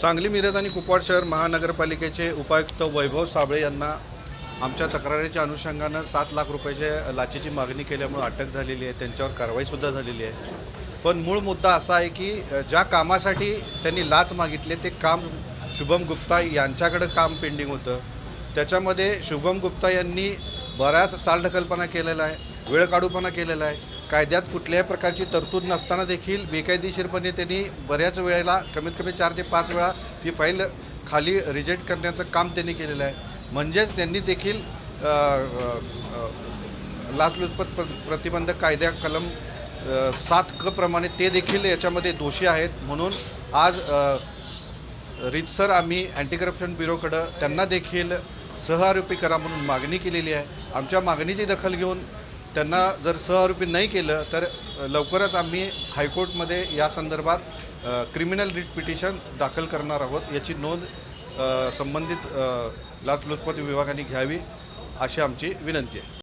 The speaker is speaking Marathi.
सांगली मिरज आणि कुपवाड शहर महानगरपालिकेचे उपायुक्त वैभव साबळे यांना आमच्या तक्रारीच्या अनुषंगानं सात लाख रुपयाचे लाचेची मागणी केल्यामुळे अटक झालेली आहे. त्यांच्यावर कारवाईसुद्धा झालेली आहे. पण मूळ मुद्दा असा आहे की ज्या कामासाठी त्यांनी लाच मागितले ते काम शुभम गुप्ता यांच्याकडं काम पेंडिंग होतं. त्याच्यामध्ये शुभम गुप्ता यांनी बऱ्याच चालढकलपणा केलेला आहे वेळ काढूपणा केलेला आहे. कायद्यात कुठल्याही प्रकारची तरतूद नसताना देखील बेकायदेशीरपणे त्यांनी बऱ्याच वेळेला कमीत कमी चार ते पाच वेळा ती फाईल खाली रिजेक्ट करण्याचं काम त्यांनी केलेलं आहे. म्हणजेच त्यांनी देखील लाचलुचपत प्र- प्रतिबंधक कायद्या कलम सात क प्रमाणे ते देखील याच्यामध्ये दोषी आहेत. म्हणून आज रितसर रीतसर आम्ही अँटी करप्शन ब्युरोकडं त्यांना देखील सहआरोपी करा म्हणून मागणी केलेली आहे. आमच्या मागणीची दखल घेऊन त्यांना जर सहआरोपी नाही केलं तर लवकरच आम्ही हायकोर्टमध्ये या संदर्भात क्रिमिनल रिट पिटिशन दाखल करणार आहोत. याची नोंद संबंधित लाचलुचपत विभागाने घ्यावी अशी आमची विनंती आहे.